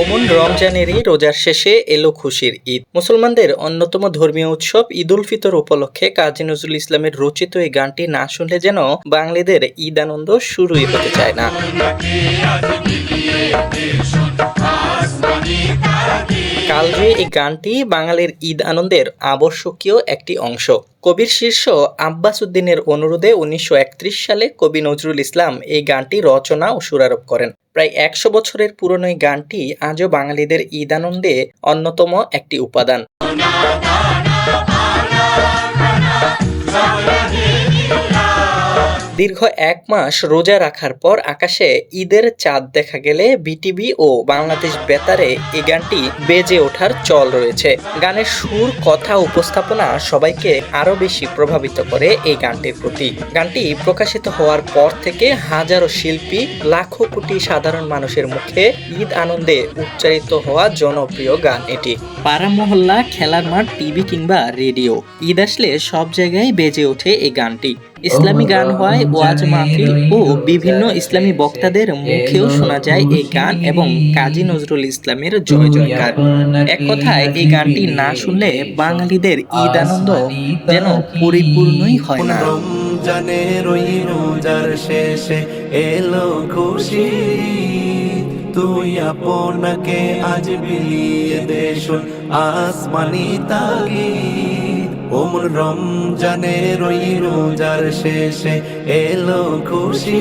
ওমন রমজানেরই রোজার শেষে এলো খুশির ঈদ। মুসলমানদের অন্যতম ধর্মীয় উৎসব ঈদ উল ফিতর উপলক্ষে কাজী নজরুল ইসলামের রচিত এই গানটি না শুনলে যেন বাঙালিদের ঈদ আনন্দ শুরুই হতে চায় না। কালরে এই গানটি বাঙালির ঈদ আনন্দের আবশ্যকীয় একটি অংশ। কবির শীর্ষ আব্বাস উদ্দিনের অনুরোধে উনিশশো একত্রিশ সালে কবি নজরুল ইসলাম এই গানটি রচনা ও সুরারোপ করেন। প্রায় একশো বছরের পুরনো এই গানটি আজও বাঙালিদের ঈদ আনন্দে অন্যতম একটি উপাদান। দীর্ঘ এক মাস রোজা রাখার পর আকাশে ঈদের চাঁদ দেখা গেলে বিটিভি ও বাংলাদেশ বেতারে এই গানটি বেজে ওঠার চল রয়েছে। গানের সুর, কথা, উপস্থাপনা সবাইকে আরও বেশি প্রভাবিত করে এই গানটির প্রতি। গানটি প্রকাশিত হওয়ার পর থেকে হাজারো শিল্পী, লাখো কোটি সাধারণ মানুষের মুখে ঈদ আনন্দে উচ্চারিত হওয়া জনপ্রিয় গান এটি। পাড়া মহল্লা, খেলার মাঠ, টিভি কিংবা রেডিও, ঈদ আসলে সব জায়গায় বেজে ওঠে এই গানটি। ইসলামী গান হয় ওয়াজ মাহফিল ও বিভিন্ন ইসলামী বক্তাদের মুখেও শোনা যায় এই গান এবং কাজী নজরুল ইসলামের জয় জয়কার। এক কথায়, এই গানটি না শুনলে বাঙালিদের ঈদ আনন্দ যেন পরিপূর্ণই হয় না। রমজানের ওই রোজার শেষে এলো খুশি। তুই আপনাকে আজ বিলিয়ে দেশুন আসমানি ওমন রমজানের ওই রোজার শেষে এলো খুশি।